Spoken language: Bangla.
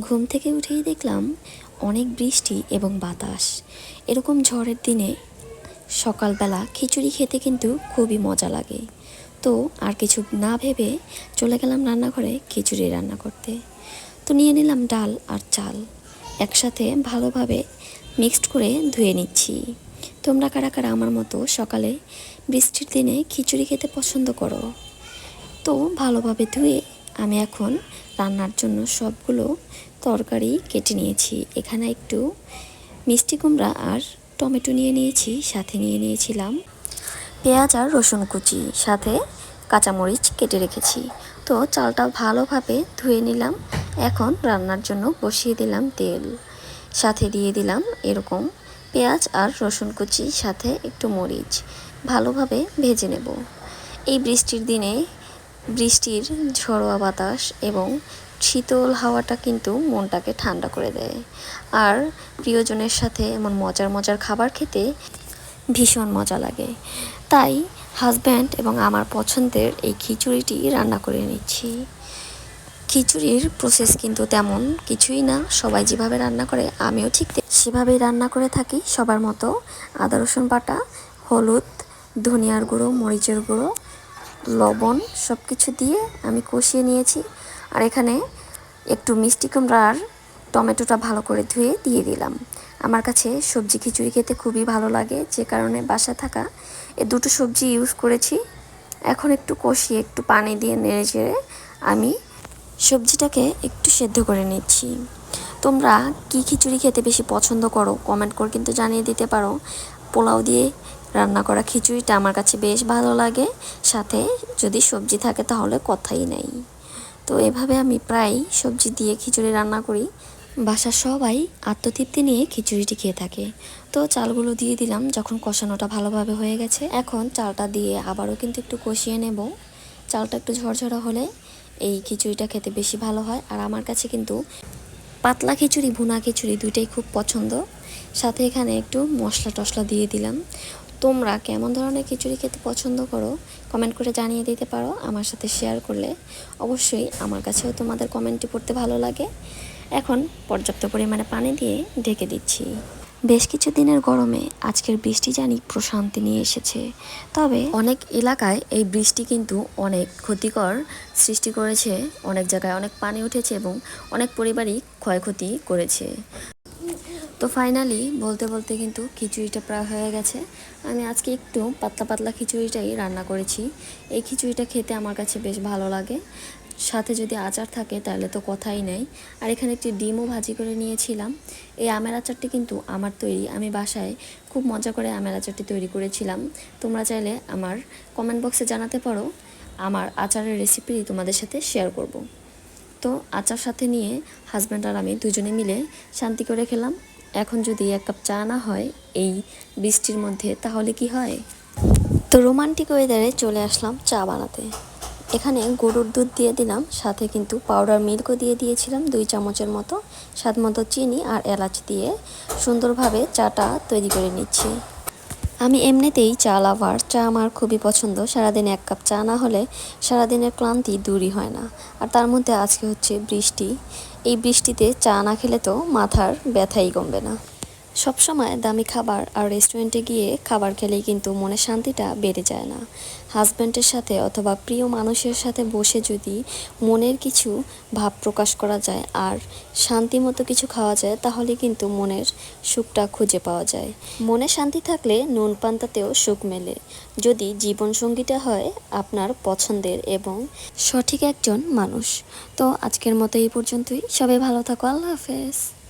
ঘুম থেকে উঠেই দেখলাম অনেক বৃষ্টি এবং বাতাস। এরকম ঝড়ের দিনে সকালবেলা খিচুড়ি খেতে কিন্তু খুবই মজা লাগে। তো আর কিছু না ভেবে চলে গেলাম রান্নাঘরে খিচুড়ি রান্না করতে। তো নিয়ে নিলাম ডাল আর চাল। একসাথে ভালোভাবে মিক্সড করে ধুয়ে নিচ্ছি। তোমরা কারা কারা আমার মতো সকালে বৃষ্টির দিনে খিচুড়ি খেতে পছন্দ করো? তো ভালোভাবে ধুয়ে আমি এখন রান্নার জন্য সবগুলো তরকারি কেটে নিয়েছি। এখানে একটু মিষ্টি কুমড়া আর টমেটো নিয়ে নিয়েছি, সাথে নিয়ে নিয়েছিলাম পেঁয়াজ আর রসুন কুচি, সাথে কাঁচামরিচ কেটে রেখেছি। তো চালটা ভালোভাবে ধুয়ে নিলাম। এখন রান্নার জন্য বসিয়ে দিলাম তেল। সাথে দিয়ে দিলাম এরকম পেঁয়াজ আর রসুন কুচি, সাথে একটু মরিচ। ভালোভাবে ভেজে নেব। এই বৃষ্টির দিনে বৃষ্টির ঝরোয়া বাতাস এবং শীতল হাওয়াটা কিন্তু মনটাকে ঠান্ডা করে দেয়। আর প্রিয়জনের সাথে এমন মজার মজার খাবার খেতে ভীষণ মজা লাগে। তাই হাজব্যান্ড এবং আমার পছন্দের এই খিচুড়িটি রান্না করে নিচ্ছি। খিচুড়ির প্রসেস কিন্তু তেমন কিছুই না, সবাই যেভাবে রান্না করে আমিও ঠিক সেভাবেই রান্না করে থাকি সবার মতো। আদা রসুন বাটা, হলুদ, ধনিয়ার গুঁড়ো, মরিচের গুঁড়ো লবণ সব কিছু দিয়ে আমি কষিয়ে নিয়েছি। আর এখানে একটু মিষ্টি কুমড়া আর টমেটোটা ভালো করে ধুয়ে দিয়ে দিলাম। আমার কাছে সবজি খিচুড়ি খেতে খুবই ভালো লাগে, যে কারণে বাসা থাকা এ দুটো সবজি ইউজ করেছি। এখন একটু কষিয়ে একটু পানি দিয়ে নেড়ে চেড়ে আমি সবজিটাকে একটু সেদ্ধ করে নিচ্ছি। তোমরা কি খিচুড়ি খেতে বেশি পছন্দ করো? কমেন্ট করে কিন্তু জানিয়ে দিতে পারো। পোলাও দিয়ে রান্না করা খিচুড়িটা আমার কাছে বেশ ভালো লাগে। সাথে যদি সবজি থাকে তাহলে কথাই নেই। তো এভাবে আমি প্রায় সবজি দিয়ে খিচুড়ি রান্না করি। বাসার সবাই আত্মতৃপ্তি নিয়ে খিচুড়িটি খেয়ে থাকে। তো চালগুলো দিয়ে দিলাম যখন কষানোটা ভালোভাবে হয়ে গেছে। এখন চালটা দিয়ে আবারও কিন্তু একটু কষিয়ে নেব। চালটা একটু ঝরঝরা হলে এই খিচুড়িটা খেতে বেশি ভালো হয়। আর আমার কাছে কিন্তু পাতলা খিচুড়ি, ভুনা খিচুড়ি দুইটাই খুব পছন্দ। সাথে এখানে একটু মশলা টশলা দিয়ে দিলাম। তোমরা কেমন ধরনের খিচুড়ি খেতে পছন্দ করো কমেন্ট করে জানিয়ে দিতে পারো, আমার সাথে শেয়ার করলে। অবশ্যই আমার কাছেও তোমাদের কমেন্টটি পড়তে ভালো লাগে। এখন পর্যাপ্ত পরিমাণে পানি দিয়ে ঢেকে দিচ্ছি। বেশ কিছু দিনের গরমে আজকের বৃষ্টি জানি প্রশান্তি নিয়ে এসেছে। তবে অনেক এলাকায় এই বৃষ্টি কিন্তু অনেক ক্ষতিকর সৃষ্টি করেছে। অনেক জায়গায় অনেক পানি উঠেছে এবং অনেক পরিবারই ক্ষয়ক্ষতি করেছে। তো ফাইনালি বলতে বলতে কিন্তু খিচুড়িটা প্রায় হয়ে গেছে। আমি আজকে একটু পাতলা পাতলা খিচুড়িটাই রান্না করেছি। এই খিচুড়িটা খেতে আমার কাছে বেশ ভালো লাগে। সাথে যদি আচার থাকে তাহলে তো কথাই নেই। আর এখানে একটি ডিমও ভাজি করে নিয়েছিলাম। এই আমের আচারটি কিন্তু আমার তৈরি। আমি বাসায় খুব মজা করে আমের আচারটি তৈরি করেছিলাম। তোমরা চাইলে আমার কমেন্ট বক্সে জানাতে পারো। আমার আচারের রেসিপি তোমাদের সাথে শেয়ার করব। তো আচার সাথে নিয়ে হাজব্যান্ড আর আমি দুজনে মিলে শান্তি করে খেলাম। এখন যদি এক কাপ চা না হয় এই বৃষ্টির মধ্যে, তাহলে কি হয়? তো রোমান্টিক ওয়েদারে চলে আসলাম চা বানাতে। এখানে গরুর দুধ দিয়ে দিলাম, সাথে কিন্তু পাউডার মিল্কও দিয়ে দিয়েছিলাম দুই চামচের মতো স্বাদ মতো চিনি আর এলাচ দিয়ে সুন্দরভাবে চাটা তৈরি করে নিচ্ছি। আমি এমনিতেই চা লাভার, চা আমার খুবই পছন্দ, সারাদিন এক কাপ চা না হলে সারাদিনের ক্লান্তি দূরই হয় না। আর তার মধ্যে আজকে হচ্ছে বৃষ্টি। এই বৃষ্টিতে চা না খেলে তো মাথার ব্যথাই কমবে না। সবসময় দামি খাবার আর রেস্টুরেন্টে গিয়ে খাবার খেলেই কিন্তু মনে শান্তিটা বেড়ে যায় না। হাজব্যান্ডের সাথে অথবা প্রিয় মানুষের সাথে বসে যদি মনের কিছু ভাব প্রকাশ করা যায় আর শান্তি মতো কিছু খাওয়া যায়, তাহলে কিন্তু মনের সুখটা খুঁজে পাওয়া যায়। মনে শান্তি থাকলে নুন পান্তাতেও সুখ মেলে। যদি জীবনসঙ্গীটা হয় আপনার পছন্দের এবং সঠিক একজন মানুষ। তো আজকের মতো এই পর্যন্তই। সবাই ভালো থাকো। আল্লাহ হাফেজ।